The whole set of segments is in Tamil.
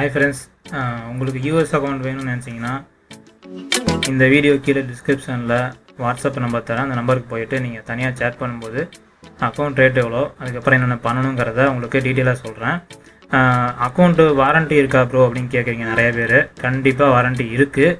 ஹாய் ஃப்ரெண்ட்ஸ் உங்களுக்கு யூஎஸ் அக்கௌண்ட் வேணும்னு நினச்சிங்கன்னா இந்த வீடியோ கீழே டிஸ்கிரிப்ஷனில் வாட்ஸ்அப் நம்பர் தரேன். அந்த நம்பருக்கு போயிட்டு நீங்கள் தனியாக சேட் பண்ணும்போது அக்கௌண்ட் ரேட் எவ்வளோ அதுக்கப்புறம் என்னென்ன பண்ணணுங்கிறத உங்களுக்கு டீட்டெயிலாக சொல்கிறேன் அக்கௌண்ட்டு வாரண்ட்டி இருக்கா ப்ரோ அப்படின்னு கேட்குறீங்க நிறைய பேர். கண்டிப்பாக வாரண்ட்டி இருக்குது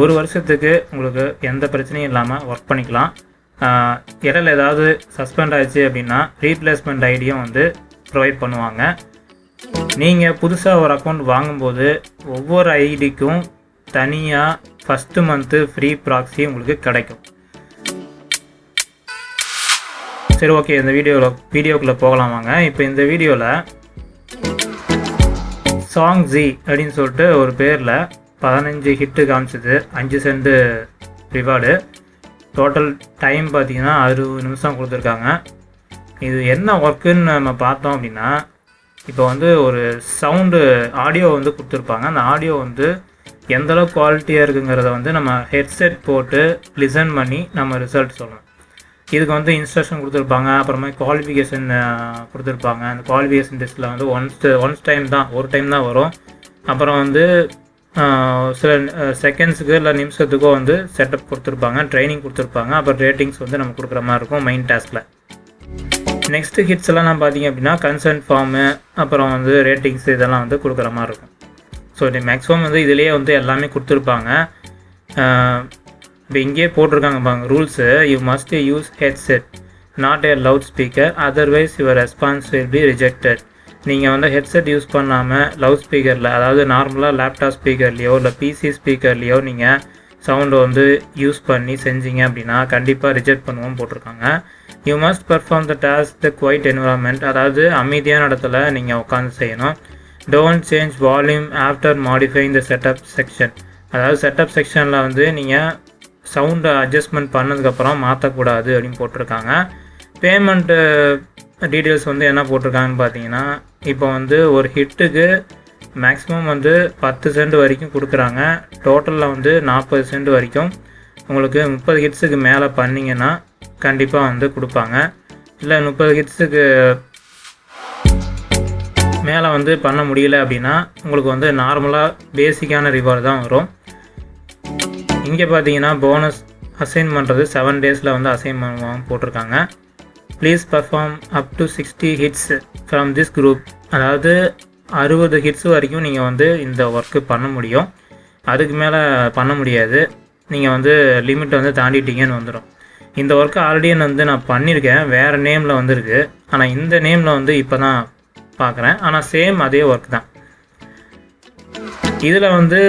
ஒரு வருஷத்துக்கு உங்களுக்கு எந்த பிரச்சனையும் இல்லாமல் ஒர்க் பண்ணிக்கலாம். இடையில ஏதாவது சஸ்பெண்ட் ஆயிடுச்சு அப்படின்னா ரீப்ளேஸ்மெண்ட் ஐடியும் வந்து ப்ரொவைட் பண்ணுவாங்க. நீங்கள் புதுசாக ஒரு அக்கௌண்ட் வாங்கும்போது ஒவ்வொரு ஐடிக்கும் தனியாக ஃபஸ்ட்டு மந்த்து ஃப்ரீ ப்ராக்ஸி உங்களுக்கு கிடைக்கும். சரி ஓகே இந்த வீடியோவில் வீடியோக்குள்ளே போகலாம் வாங்க. இப்போ இந்த வீடியோவில் சாங் ஜி அப்படின்னு சொல்லிட்டு ஒரு பேரில் பதினஞ்சு ஹிட்டு காமிச்சது அஞ்சு சென்ட் ரிவார்டு டோட்டல் டைம் பார்த்தீங்கன்னா அறுபது நிமிஷம் கொடுத்துருக்காங்க. இது என்ன ஒர்க்குன்னு நம்ம பார்த்தோம் அப்படின்னா இப்போ வந்து ஒரு சவுண்டு ஆடியோ வந்து கொடுத்துருப்பாங்க. அந்த ஆடியோ வந்து எந்தளவு குவாலிட்டியாக இருக்குங்கிறத வந்து நம்ம ஹெட்செட் போட்டு லிசன் பண்ணி நம்ம ரிசல்ட் சொல்லணும். இதுக்கு வந்து இன்ஸ்ட்ரக்ஷன் கொடுத்துருப்பாங்க. அப்புறமா குவாலிஃபிகேஷன் கொடுத்துருப்பாங்க. அந்த குவாலிஃபிகேஷன் டெஸ்ட்டில் வந்து ஒன்ஸ் ஒன்ஸ் டைம் தான் ஒரு டைம் தான் வரும். அப்புறம் வந்து சில செகண்ட்ஸுக்கு இல்லை நிமிஷத்துக்கோ வந்து செட்டப் கொடுத்துருப்பாங்க ட்ரைனிங் கொடுத்துருப்பாங்க. அப்புறம் ரேட்டிங்ஸ் வந்து நம்ம கொடுக்குற மாதிரி இருக்கும் மெயின் டாஸ்கில் நெக்ஸ்ட்டு ஹிட்ஸ் எல்லாம் நான் பார்த்தீங்க அப்படின்னா கன்சர்ன் ஃபார்மு அப்புறம் வந்து ரேட்டிங்ஸ் இதெல்லாம் வந்து கொடுக்குற மாதிரி இருக்கும். ஸோ இது மேக்ஸிமம் வந்து இதுலேயே வந்து எல்லாமே கொடுத்துருப்பாங்க. இப்போ இங்கேயே போட்டிருக்காங்க பாங்க rules you must use headset not a loud speaker otherwise your response will be rejected நீங்கள் வந்து ஹெட்செட் யூஸ் பண்ணாமல் லவுட் ஸ்பீக்கரில் அதாவது நார்மலாக லேப்டாப் ஸ்பீக்கர்லேயோ இல்லை பிசி ஸ்பீக்கர்லேயோ நீங்கள் சவுண்டை வந்து யூஸ் பண்ணி செஞ்சீங்க அப்படின்னா கண்டிப்பாக ரிஜெக்ட் பண்ணுவோம் போட்டிருக்காங்க. You must perform the task the quiet environment அதாவது அமைதியான இடத்துல நீங்கள் உட்காந்து செய்யணும். Don't change volume after modifying the setup section அதாவது செட்டப் செக்ஷனில் வந்து நீங்கள் சவுண்டை அட்ஜஸ்ட்மெண்ட் பண்ணதுக்கப்புறம் மாற்றக்கூடாது அப்படின்னு போட்டிருக்காங்க. பேமெண்ட்டு டீட்டெயில்ஸ் வந்து என்ன போட்டிருக்காங்கன்னு பார்த்தீங்கன்னா இப்போ வந்து ஒரு ஹிட்டுக்கு மேக்ஸிமம் வந்து பத்து சென்ட் வரைக்கும் கொடுக்குறாங்க. டோட்டலில் வந்து நாற்பது சென்ட் வரைக்கும். உங்களுக்கு முப்பது ஹிட்ஸுக்கு மேலே பண்ணிங்கன்னா கண்டிப்பாக வந்து கொடுப்பாங்க. இல்லை முப்பது ஹிட்ஸுக்கு மேலே வந்து பண்ண முடியல அப்படின்னா உங்களுக்கு வந்து நார்மலாக பேசிக்கான ரிவார்டு தான் வரும். இங்கே பார்த்தீங்கன்னா போனஸ் அசைன் பண்ணுறது செவன் டேஸில் வந்து அசைன் பண்ணுவாங்க போட்டிருக்காங்க. Please perform up to sixty hits from this group அதாவது அறுபது ஹிட்ஸ் வரைக்கும் நீங்கள் வந்து இந்த ஒர்க்கு பண்ண முடியும். அதுக்கு மேலே பண்ண முடியாது. நீங்கள் வந்து லிமிட் வந்து தாண்டிட்டீங்கன்னு வந்துடும் இந்த ஒர்க்கு ஆல்ரெடி வந்து நான் பண்ணியிருக்கேன் வேறு நேமில் வந்துருக்கு. ஆனால் இந்த நேமில் வந்து இப்போ தான் பார்க்குறேன் ஆனால் சேம் அதே ஒர்க் தான். இதில் வந்து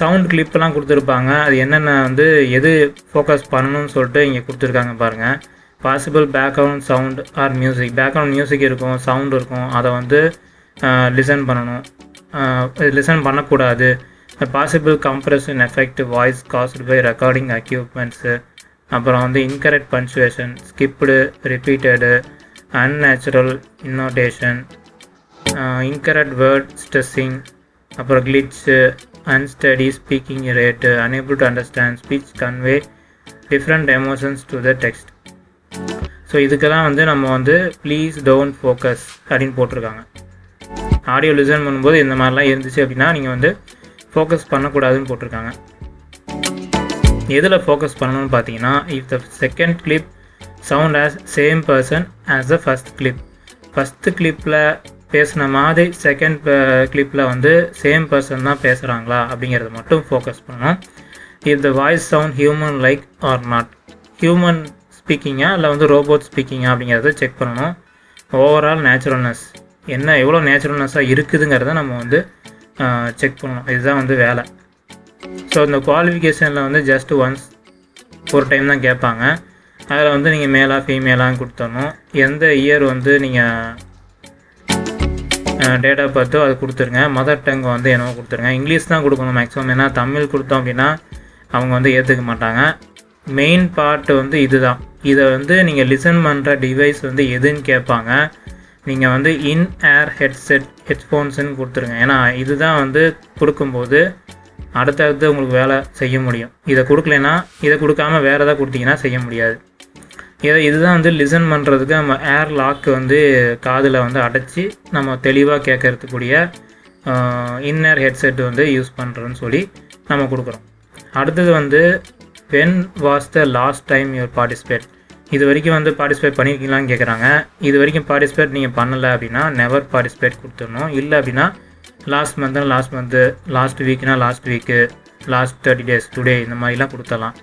சவுண்ட் கிளிப்லாம் கொடுத்துருப்பாங்க. அது என்னென்ன வந்து எது ஃபோக்கஸ் பண்ணணும்னு சொல்லிட்டு இங்கே கொடுத்துருக்காங்க பாருங்கள் possible background sound or music background music இருக்கும் சவுண்ட் இருக்கும். அதை வந்து லிசன் பண்ணணும். லிசன் பண்ணக்கூடாது. Possible compression effect voice caused by recording equipments அப்புறம் வந்து incorrect punctuation skipped repeated unnatural intonation incorrect word stressing அப்புறம் glitches unsteady speaking rate unable to understand speech convey different emotions to the text so இதுக்கெல்லாம் வந்து நம்ம வந்து ப்ளீஸ் டோன்ட் ஃபோக்கஸ் அப்படின்னு போட்டிருக்காங்க. ஆடியோ லிசன் பண்ணும்போது இந்த மாதிரிலாம் இருந்துச்சு அப்படின்னா நீங்கள் வந்து ஃபோக்கஸ் பண்ணக்கூடாதுன்னு போட்டிருக்காங்க. எதில் ஃபோக்கஸ் பண்ணணும்னு பார்த்தீங்கன்னா if the second clip sound as same person as the first clip first கிளிப்பில் பேசின மாதிரி செகண்ட் கிளிப்பில் uh, வந்து சேம் பர்சன் தான் பேசுகிறாங்களா அப்படிங்கிறத மட்டும் ஃபோக்கஸ் பண்ணணும். If the voice sound human like or not human ஸ்பீக்கிங்கா இல்லை வந்து ரோபோட் ஸ்பீக்கிங்கா அப்படிங்கிறத செக் பண்ணணும். ஓவரால் நேச்சுரல்னஸ் என்ன எவ்வளோ நேச்சுரல்னஸாக இருக்குதுங்கிறத நம்ம வந்து செக் பண்ணணும். இதுதான் வந்து வேலை. ஸோ இந்த குவாலிஃபிகேஷனில் வந்து ஜஸ்ட் ஒன்ஸ் ஒரு டைம் தான் கேட்பாங்க. அதில் வந்து நீங்கள் மேலாக ஃபீமேலாக கொடுத்தரணும் எந்த இயர் வந்து நீங்கள் டேட் ஆஃப் பர்த்தோ அது கொடுத்துருங்க. மதர் டங் வந்து என்னவோ கொடுத்துருங்க. இங்கிலீஷ் தான் கொடுக்கணும் மேக்ஸிமம் ஏன்னா தமிழ் கொடுத்தோம் அப்படின்னா அவங்க வந்து ஏற்றுக்க மாட்டாங்க. மெயின் பார்ட் வந்து இதுதான். இதை வந்து நீங்கள் லிசன் பண்ணுற டிவைஸ் வந்து எதுன்னு கேட்பாங்க. நீங்கள் வந்து இன் ஏர் ஹெட்செட் ஹெட்ஃபோன்ஸுன்னு கொடுத்துருங்க. ஏன்னா இதுதான் வந்து கொடுக்கும்போது அடுத்தடுத்து உங்களுக்கு வேலை செய்ய முடியும். இதை கொடுக்கலனா இதை கொடுக்காம வேறு எதாவது கொடுத்தீங்கன்னா செய்ய முடியாது. இதை இதுதான் வந்து லிசன் பண்ணுறதுக்கு நம்ம ஏர் லாக்கு வந்து காதில் வந்து அடைச்சி நம்ம தெளிவாக கேட்கறதுக்கூடிய இன்னர் ஹெட்செட் வந்து யூஸ் பண்ணுறோன்னு சொல்லி நம்ம கொடுக்குறோம். அடுத்தது வந்து when was the last time your participate இது வரைக்கும் வந்து பார்ட்டிசிபேட் பண்ணியிருக்கீங்களான்னு கேட்குறாங்க இது வரைக்கும் பார்ட்டிசிபேட் நீங்கள் பண்ணலை அப்படின்னா நெவர் பார்ட்டிசிபேட் கொடுத்துடணும். இல்லை அப்படின்னா லாஸ்ட் மந்த்னா last month last வீக்னா last week last thirty days today இந்த மாதிரிலாம் கொடுத்துடலாம்.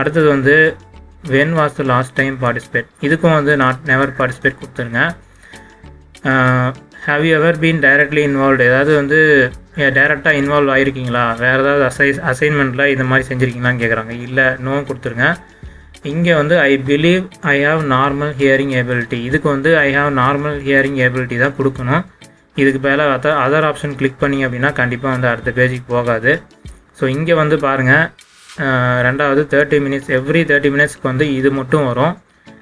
அடுத்தது வந்து when was the last time participate இதுக்கும் வந்து நாட் நெவர் பார்ட்டிசிபேட் கொடுத்துருங்க have you ever been directly involve ஏதாவது வந்து டைரெக்டாக இன்வால்வ் ஆகிருக்கீங்களா வேறு ஏதாவது அசை அசைன்மெண்ட்டில் இந்த மாதிரி செஞ்சுருக்கீங்களான்னு கேட்குறாங்க இல்லை நோவும் கொடுத்துருங்க இங்கே வந்து I believe I have normal hearing ability இதுக்கு வந்து I have normal hearing ability தான் கொடுக்கணும். இதுக்கு மேலே அதர் அதர் ஆப்ஷன் கிளிக் பண்ணிங்க அப்படின்னா கண்டிப்பாக வந்து அடுத்த பேஜுக்கு போகாது. ஸோ இங்கே வந்து பாருங்கள் ரெண்டாவது தேர்ட்டி மினிட்ஸ் எவ்ரி தேர்ட்டி மினிட்ஸ்க்கு வந்து இது மட்டும் வரும்.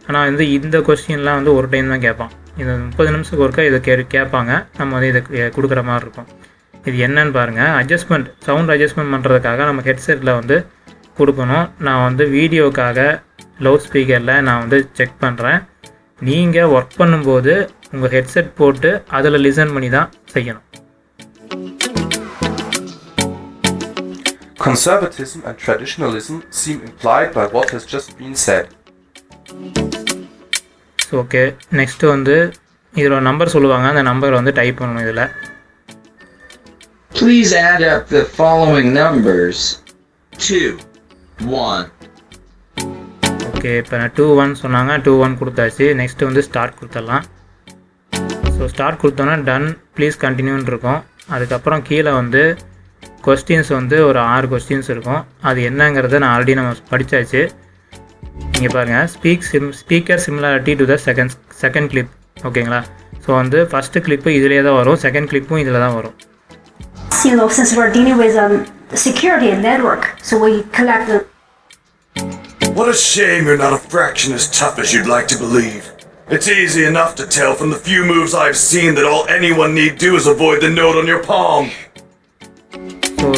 ஆனால் வந்து இந்த கொஸ்டின்லாம் வந்து ஒரு டைம் தான் கேட்பான். இந்த முப்பது நிமிஷத்துக்கு ஒருக்கா இதை கே கேட்பாங்க. நம்ம வந்து இதை கொடுக்குற மாதிரி இருக்கும். இது என்னன்னு பாருங்கள் அட்ஜஸ்ட்மெண்ட் சவுண்ட் அட்ஜஸ்ட்மெண்ட் பண்ணுறதுக்காக நம்ம ஹெட்செட்டில் வந்து கொடுக்கணும். நான் வந்து வீடியோக்காக லவுட் ஸ்பீக்கரில் நான் வந்து செக் பண்ணுறேன் நீங்கள் ஒர்க் பண்ணும்போது உங்கள் ஹெட்செட் போட்டு அதில் லிசன் பண்ணி தான் செய்யணும். Conservatism and traditionalism seem implied by what has just been said. Okay next வந்து இதில் நம்பர் சொல்லுவாங்க. அந்த நம்பர் வந்து டைப் பண்ணணும் இதில். Please add up the following numbers. 2, 1, okay இப்போ நான் டூ ஒன் சொன்னாங்க. டூ ஒன் கொடுத்தாச்சு. நெக்ஸ்ட்டு வந்து ஸ்டார்ட் கொடுத்துடலாம். ஸோ ஸ்டார்ட் கொடுத்தோன்னா டன் ப்ளீஸ் கண்டினியூன்னு இருக்கும். அதுக்கப்புறம் கீழே வந்து கொஸ்டின்ஸ் வந்து ஒரு ஆறு கொஸ்டின்ஸ் இருக்கும். அது என்னங்கிறத நான் ஆல்ரெடி நம்ம படித்தாச்சு இங்கே பாருங்கள் speak sim speaker similarity to the second second clip ஓகேங்களா? ஸோ வந்து ஃபஸ்ட்டு கிளிப்பு இதிலே தான் வரும். செகண்ட் கிளிப்பும் இதில் தான் வரும். You know, since we're dealing with um, security and network, so we collect the What a shame you're not a fraction as tough as you'd like to believe. It's easy enough to tell from the few moves I've seen that all anyone need do is avoid the note on your palm. So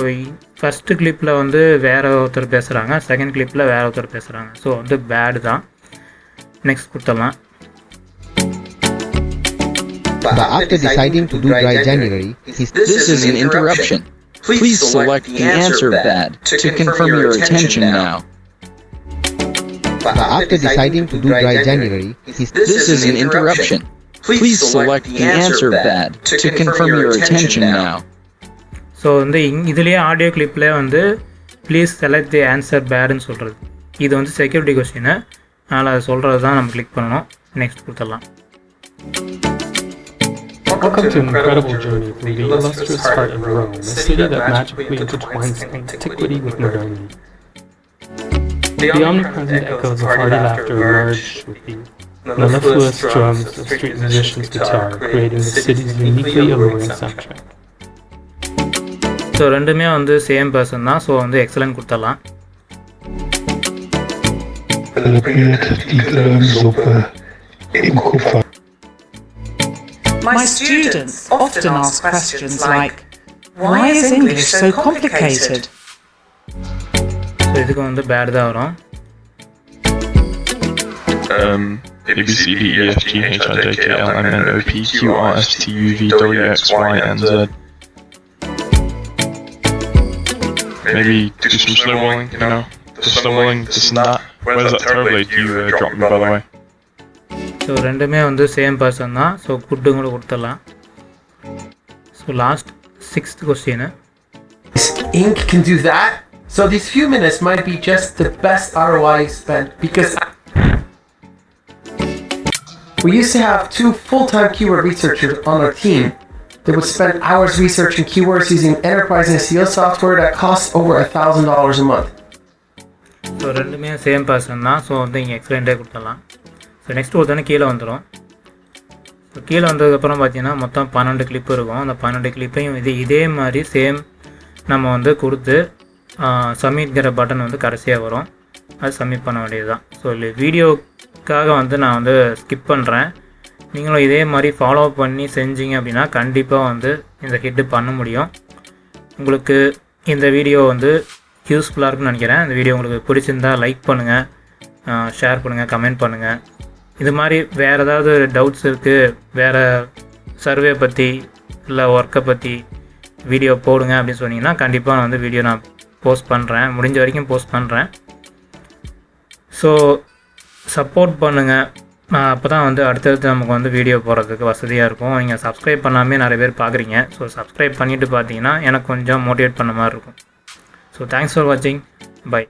first கிளிப்பில் வந்து வேற ஒருத்தர் பேசுகிறாங்க செகண்ட் கிளிப்பில் வேற ஒருத்தர் பேசுகிறாங்க ஸோ வந்து பேடு தான் நெக்ஸ்ட் கொடுத்துடலாம் But after deciding to do dry January, he This is an interruption. Please select the answer pad to confirm your attention now. but after deciding to do dry January, he This is an interruption. Please select the answer pad to confirm your attention now. So வந்து இங் இதுலேயே ஆடியோ கிளிப்பில் வந்து ப்ளீஸ் செலக்ட் தி ஆன்சர் பேடுன்னு சொல்கிறது இது வந்து செக்யூரிட்டி கொஸ்டின் அதனால் அதை சொல்கிறது தான் நம்ம கிளிக் பண்ணணும் nextnெக்ஸ்ட் கொடுத்துடலாம் Welcome to an incredible journey through the illustrious heart of Rome, a city that magically intertwines antiquity with modernity. The omnipresent echoes of hearty laughter emerge with the mellifluous drums of street musicians' guitar, creating the city's uniquely alluring soundtrack. So ரெண்டுமே வந்து சேம் பர்சன் தான் ஸோ வந்து எக்ஸலன்ட் கொடுத்துடலாம் My students often ask questions like, Why is English so complicated? வந்து பேட் தான் வரும் um, A, B, C, D, E, F, G, H, I, J, K, L, M, N, O, P, Q, R, S, T, U, V, W, X, Y, and Z. Maybe do some snowballing, you know? The snowballing, this and that. Where's that terrible blade you uh, dropped me, by the way? So, randomly on the same person, person தான் ஸோ குட்டும் கூட கொடுத்துடலாம் so last sixth question. Ink can do that So these few minutes might be just the best ROI spent because we used to have two full-time keyword researchers on our team that would spend hours researching keywords using enterprise SEO software that costs over a thousand dollars a month. So ரெண்டுமே சேம் பர்சன் தான் ஸோ வந்து இங்கே எக்ஸலண்ட்டே கொடுத்துடலாம் ஸோ நெக்ஸ்ட் ஒருத்தனை கீழே வந்துடும் ஸோ கீழே வந்ததுக்கப்புறம் பார்த்தீங்கன்னா மொத்தம் பன்னெண்டு கிளிப் இருக்கும் அந்த பன்னெண்டு கிளிப்பையும் இது இதே மாதிரி சேம் நம்ம வந்து கொடுத்து சப்மிட்ங்கிற பட்டன் வந்து கடைசியாக வரும். அது சப்மிட் பண்ண வேண்டியது தான் ஸோ வீடியோக்காக வந்து நான் வந்து ஸ்கிப் பண்ணுறேன் நீங்களும் இதே மாதிரி ஃபாலோ பண்ணி செஞ்சீங்க அப்படின்னா கண்டிப்பாக வந்து இந்த ஹிட்டு பண்ண முடியும். உங்களுக்கு இந்த வீடியோ வந்து யூஸ்ஃபுல்லாக இருக்கும்னு நினைக்கிறேன். இந்த வீடியோ உங்களுக்கு பிடிச்சிருந்தா லைக் பண்ணுங்கள் ஷேர் பண்ணுங்கள் கமெண்ட் பண்ணுங்கள் இது மாதிரி வேறு ஏதாவது டவுட்ஸ் இருக்குது வேறு சர்வே பற்றி இல்லை ஒர்க்கை பற்றி வீடியோ போடுங்க அப்படின்னு சொன்னீங்கன்னா கண்டிப்பாக நான் வந்து வீடியோ நான் போஸ்ட் பண்ணுறேன் முடிஞ்ச வரைக்கும் போஸ்ட் பண்ணுறேன் ஸோ சப்போர்ட் பண்ணுங்கள் அப்போ தான் வந்து அடுத்தடுத்து நமக்கு வந்து வீடியோ போடுறதுக்கு வசதியாக இருக்கும். நீங்கள் சப்ஸ்கிரைப் பண்ணாமே நிறைய பேர் பார்க்குறீங்க ஸோ சப்ஸ்கிரைப் பண்ணிவிட்டு பார்த்தீங்கன்னா எனக்கு கொஞ்சம் மோட்டிவேட் பண்ண மாதிரி இருக்கும். ஸோ தேங்க்ஸ் ஃபார் வாட்சிங் பை